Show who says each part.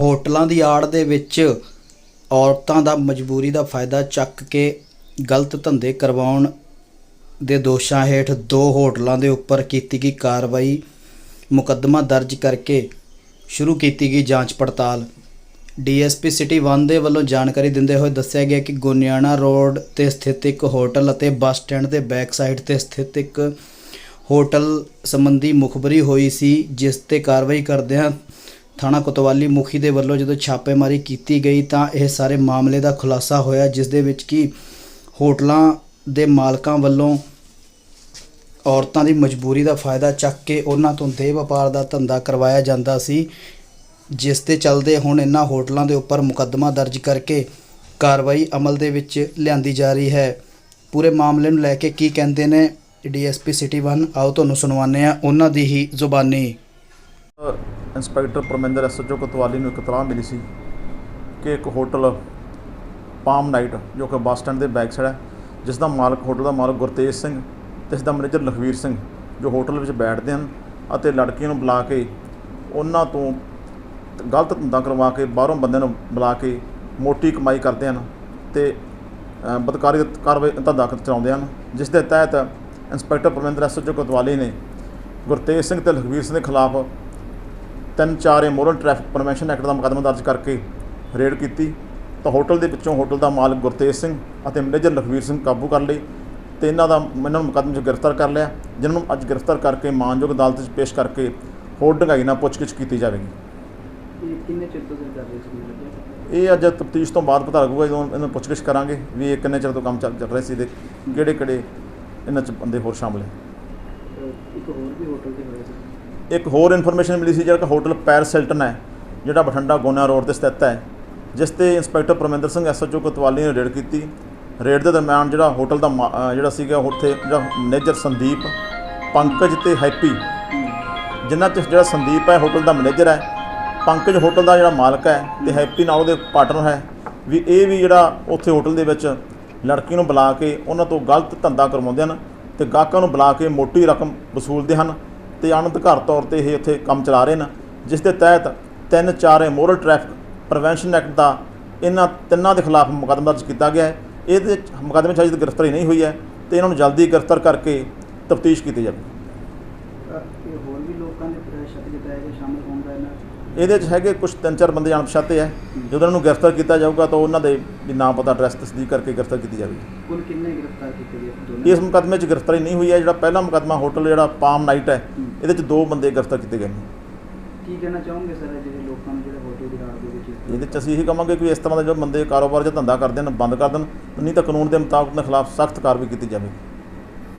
Speaker 1: ਹੋਟਲਾਂ ਦੀ ਆੜ ਦੇ ਵਿੱਚ ਔਰਤਾਂ ਦਾ ਮਜਬੂਰੀ ਦਾ ਫਾਇਦਾ ਚੱਕ ਕੇ ਗਲਤ ਧੰਦੇ ਕਰਵਾਉਣ ਦੇ ਦੋਸ਼ਾਂ ਹੇਠ ਦੋ ਹੋਟਲਾਂ ਦੇ ਉੱਪਰ ਕੀਤੀ ਗਈ ਕਾਰਵਾਈ, ਮੁਕੱਦਮਾ ਦਰਜ ਕਰਕੇ ਸ਼ੁਰੂ ਕੀਤੀ ਗਈ ਜਾਂਚ ਪੜਤਾਲ। ਡੀਐਸਪੀ ਸਿਟੀ 1 ਦੇ ਵੱਲੋਂ ਜਾਣਕਾਰੀ ਦਿੰਦੇ ਹੋਏ ਦੱਸਿਆ ਗਿਆ ਕਿ ਗੋਨਿਆਣਾ ਰੋਡ ਤੇ ਸਥਿਤ ਇੱਕ ਹੋਟਲ ਅਤੇ ਬੱਸ ਸਟੈਂਡ ਦੇ ਬੈਕ ਸਾਈਡ ਤੇ ਸਥਿਤ ਇੱਕ ਹੋਟਲ ਸੰਬੰਧੀ ਮੁਖਬਰੀ ਹੋਈ ਸੀ, ਜਿਸ ਤੇ ਕਾਰਵਾਈ ਕਰਦਿਆਂ ਥਾਣਾ ਕੋਤਵਾਲੀ ਮੁਖੀ ਦੇ ਵੱਲੋਂ ਜਦੋਂ ਛਾਪੇਮਾਰੀ ਕੀਤੀ ਗਈ ਤਾਂ ਇਹ ਸਾਰੇ ਮਾਮਲੇ ਦਾ ਖੁਲਾਸਾ ਹੋਇਆ, ਜਿਸ ਦੇ ਵਿੱਚ ਕਿ ਹੋਟਲਾਂ ਦੇ ਮਾਲਕਾਂ ਵੱਲੋਂ ਔਰਤਾਂ ਦੀ ਮਜਬੂਰੀ ਦਾ ਫਾਇਦਾ ਚੱਕ ਕੇ ਉਹਨਾਂ ਤੋਂ ਦੇਹ ਵਪਾਰ ਦਾ ਧੰਦਾ ਕਰਵਾਇਆ ਜਾਂਦਾ ਸੀ, ਜਿਸ ਤੇ ਚੱਲਦੇ ਹੁਣ ਇਹਨਾਂ ਹੋਟਲਾਂ ਦੇ ਉੱਪਰ ਮੁਕੱਦਮਾ ਦਰਜ ਕਰਕੇ ਕਾਰਵਾਈ ਅਮਲ ਦੇ ਵਿੱਚ ਲਿਆਂਦੀ ਜਾ ਰਹੀ ਹੈ। ਪੂਰੇ ਮਾਮਲੇ ਨੂੰ ਲੈ ਕੇ ਕੀ ਕਹਿੰਦੇ ਨੇ ਡੀਐਸਪੀ ਸਿਟੀ 1 ਆਓ ਤੁਹਾਨੂੰ ਸੁਣਵਾਉਂਦੇ ਆ ਉਹਨਾਂ ਦੀ ਹੀ ਜ਼ੁਬਾਨੀ।
Speaker 2: ਇੰਸਪੈਕਟਰ ਪਰਮਿੰਦਰ ਐਸਐਚਓ ਕੋਤਵਾਲੀ ਨੂੰ ਇੱਕ ਤਲਾਹ ਮਿਲੀ ਸੀ ਕਿ ਇੱਕ ਹੋਟਲ ਪਾਮ ਨਾਈਟ, ਜੋ ਕਿ ਬੱਸ ਸਟੈਂਡ ਦੇ ਬੈਕ ਸਾਈਡ ਹੈ, ਜਿਸ ਦਾ ਮਾਲਕ, ਹੋਟਲ ਦਾ ਮਾਲਕ ਗੁਰਤੇਜ ਸਿੰਘ ਤੇ ਇਸ ਦਾ ਮੈਨੇਜਰ ਲਖਵੀਰ ਸਿੰਘ, ਜੋ ਹੋਟਲ ਵਿੱਚ ਬੈਠਦੇ ਹਨ ਅਤੇ ਲੜਕੀਆਂ ਨੂੰ ਬੁਲਾ ਕੇ ਉਹਨਾਂ ਤੋਂ ਗਲਤ ਧੰਦਾ ਕਰਵਾ ਕੇ ਬਾਹਰੋਂ ਬੰਦਿਆਂ ਨੂੰ ਬੁਲਾ ਕੇ ਮੋਟੀ ਕਮਾਈ ਕਰਦੇ ਹਨ ਤੇ ਬਦਕਾਰੀ ਦਾ ਕਾਰਵਾਈ ਧੰਦਾ ਚਲਾਉਂਦੇ ਹਨ, ਜਿਸ ਦੇ ਤਹਿਤ ਇੰਸਪੈਕਟਰ ਪਰਮਿੰਦਰ ਐਸਐਚਓ ਕੋਤਵਾਲੀ ਨੇ ਗੁਰਤੇਜ ਸਿੰਘ ਤੇ ਲਖਵੀਰ ਸਿੰਘ ਦੇ ਖਿਲਾਫ ਤਿੰਨ ਚਾਰ ਇਮੋਰਲ ਟ੍ਰੈਫਿਕ ਪ੍ਰਵੈਂਸ਼ਨ ਐਕਟ ਦਾ ਮੁਕੱਦਮਾ ਦਰਜ ਕਰਕੇ ਰੇਡ ਕੀਤੀ। ਤਾਂ ਹੋਟਲ ਦੇ ਵਿੱਚੋਂ ਹੋਟਲ ਦਾ ਮਾਲਕ ਗੁਰਤੇਜ ਸਿੰਘ ਅਤੇ ਮੈਨੇਜਰ ਲਖਵੀਰ ਸਿੰਘ ਕਾਬੂ ਕਰ ਲਏ ਤੇ ਇਹਨਾਂ ਦਾ ਇਹਨਾਂ ਨੂੰ ਮੁਕੱਦਮੇ 'ਚ ਗ੍ਰਿਫਤਾਰ ਕਰ ਲਿਆ ਜਿਨ੍ਹਾਂ ਨੂੰ ਅੱਜ ਗ੍ਰਿਫਤਾਰ ਕਰਕੇ ਮਾਨਯੋਗ ਅਦਾਲਤ 'ਚ ਪੇਸ਼ ਕਰਕੇ ਹੋਰ ਡੂੰਘਾਈ ਨਾਲ ਪੁੱਛਗਿੱਛ ਕੀਤੀ ਜਾਵੇਗੀ।
Speaker 3: ਇਹ ਕਿੰਨੇ ਚਿਰ ਤੋਂ ਤੁਸੀਂ ਕਰ ਰਹੇ ਸੀ ਲੱਗਿਆ
Speaker 2: ਇਹ ਅੱਜ ਤਫਤੀਸ਼ ਤੋਂ ਬਾਅਦ ਪਤਾ ਲੱਗੂਗਾ ਜਦੋਂ ਇਹਨਾਂ ਨੂੰ ਪੁੱਛਗਿੱਛ ਕਰਾਂਗੇ ਵੀ ਇਹ ਕਿੰਨੇ ਚਿਰ ਤੋਂ ਕੰਮ ਚੱਲ ਰਿਹਾ ਸੀ ਤੇ ਕਿਹੜੇ ਕਿਹੜੇ ਇਹਨਾਂ 'ਚ ਬੰਦੇ ਹੋਰ ਸ਼ਾਮਲ ਹੈ
Speaker 3: ਇੱਕ ਹੋਰ ਵੀ ਹੋਟਲ ਤੇ ਹੋਇਆ ਸੀ।
Speaker 2: ਇੱਕ ਹੋਰ ਇਨਫੋਰਮੇਸ਼ਨ ਮਿਲੀ ਸੀ, ਜਿਹੜਾ ਕਿ ਹੋਟਲ ਪੈਰਿਸ ਹਿਲਟਨ ਹੈ, ਜਿਹੜਾ ਬਠਿੰਡਾ ਗੋਨਾ ਰੋਡ ਤੇ ਸਥਿਤ ਹੈ, ਜਿਸ ਤੇ ਇੰਸਪੈਕਟਰ ਪਰਮਿੰਦਰ ਸਿੰਘ ਐਸਐਚਓ ਕੋਤਵਾਲੀ ਨੇ ਰੇਡ ਕੀਤੀ। ਰੇਡ ਦੇ ਦਰਮਿਆਨ ਜਿਹੜਾ ਹੋਟਲ ਦਾ ਮਾ- ਜਿਹੜਾ ਸੀਗਾ ਉੱਥੇ ਜਿਹੜਾ ਮੈਨੇਜਰ ਸੰਦੀਪ, ਪੰਕਜ ਤੇ ਹੈਪੀ, ਜਿਨ੍ਹਾਂ 'ਚ ਜਿਹੜਾ ਸੰਦੀਪ ਹੈ, ਹੋਟਲ ਦਾ ਮੈਨੇਜਰ ਹੈ, ਪੰਕਜ ਹੋਟਲ ਦਾ ਜਿਹੜਾ ਮਾਲਕ ਹੈ ਤੇ ਹੈਪੀ ਨਾਲ ਉਹਦੇ ਪਾਰਟਨਰ ਹੈ, ਵੀ ਇਹ ਵੀ ਜਿਹੜਾ ਉੱਥੇ ਹੋਟਲ ਦੇ ਵਿੱਚ ਲੜਕੀ ਨੂੰ ਬੁਲਾ ਕੇ ਉਹਨਾਂ ਤੋਂ ਗਲਤ ਧੰਦਾ ਕਰਵਾਉਂਦੇ ਹਨ ਤੇ ਗਾਹਕਾਂ ਨੂੰ ਬੁਲਾ ਕੇ ਮੋਟੀ ਰਕਮ ਵਸੂਲਦੇ ਹਨ। ਤੇ ਅਣਅਧਿਕਾਰ ਤੌਰ ਤੇ ਇਹ ਉੱਥੇ ਕੰਮ ਚਲਾ ਰਹੇ ਨੇ, ਜਿਸ ਦੇ ਤਹਿਤ ਤਿੰਨ ਚਾਰ ਮੋਰਲ ਟ੍ਰੈਫਿਕ ਪ੍ਰੀਵੈਂਸ਼ਨ ਐਕਟ ਦਾ ਇਹਨਾਂ ਤਿੰਨਾਂ ਦੇ ਖਿਲਾਫ ਮੁਕੱਦਮਾ ਦਰਜ ਕੀਤਾ ਗਿਆ ਹੈ। ਇਹਦੇ 'ਚ ਮੁਕੱਦਮੇ 'ਚ ਅਜੇ ਗ੍ਰਿਫਤਾਰੀ ਨਹੀਂ ਹੋਈ ਹੈ ਤੇ ਇਹਨਾਂ ਨੂੰ ਜਲਦੀ ਗ੍ਰਿਫਤਾਰ ਕਰਕੇ ਤਫਤੀਸ਼ ਕੀਤੀ ਜਾਵੇ
Speaker 3: ਇਹ ਹੋਰ ਵੀ ਲੋਕਾਂ ਦੇ ਸ਼ੱਕ ਜਤਾਇਆ ਗਿਆ ਸ਼ਾਮਲ ਹੋਣਗਾ ਇਹਨਾਂ
Speaker 2: ਇਹਦੇ 'ਚ ਹੈਗੇ ਕੁਝ ਤਿੰਨ ਚਾਰ ਬੰਦੇ ਅਣਪਛਾਤੇ ਹੈ ਜਦੋਂ ਇਹਨਾਂ ਨੂੰ ਗ੍ਰਿਫਤਾਰ ਕੀਤਾ ਜਾਊਗਾ ਤਾਂ ਉਹਨਾਂ ਦੇ ਵੀ ਨਾਮ ਪਤਾ ਐਡਰੈਸ ਤਸਦੀਕ ਕਰਕੇ ਗ੍ਰਿਫਤਾਰ ਕੀਤੀ ਜਾਵੇਗੀ।
Speaker 3: ਕੁੱਲ ਕਿੰਨੇ ਗ੍ਰਿਫਤਾਰ ਕੀਤੇ ਗਏ ਦੋਨੋਂ
Speaker 2: ਇਸ ਮੁਕੱਦਮੇ 'ਚ ਗ੍ਰਿਫਤਾਰੀ ਨਹੀਂ ਹੋਈ ਹੈ। ਜਿਹੜਾ ਪਹਿਲਾ ਮੁਕੱਦਮਾ ਹੋਟਲ ਜਿਹੜਾ ਪਾਮ ਨਾਈਟ ਹੈ। ਇਹਦੇ 'ਚ ਦੋ ਬੰਦੇ ਗ੍ਰਿਫਤਾਰ ਕੀਤੇ ਗਏ ਨੇ।
Speaker 3: ਕੀ ਕਹਿਣਾ ਚਾਹੋਗੇ ਸਰ ਜਿਹੜੇ ਲੋਕਾਂ ਨੂੰ ਜਿਹੜੇ ਹੋਟਲ ਦੀ ਰਾਤ ਦੇ ਵਿੱਚ
Speaker 2: ਇਹਦੇ 'ਚ ਅਸੀਂ ਇਹੀ ਕਹਾਂਗੇ ਕਿ ਇਸ ਤਰ੍ਹਾਂ ਦੇ ਜੋ ਬੰਦੇ ਕਾਰੋਬਾਰ 'ਚ ਧੰਦਾ ਕਰਦੇ ਨੇ ਬੰਦ ਕਰ ਦੇਣ ਨਹੀਂ ਤਾਂ ਕਾਨੂੰਨ ਦੇ ਮੁਤਾਬਕ ਉਹਨਾਂ ਖਿਲਾਫ ਸਖਤ ਕਾਰਵਾਈ ਕੀਤੀ ਜਾਵੇਗੀ।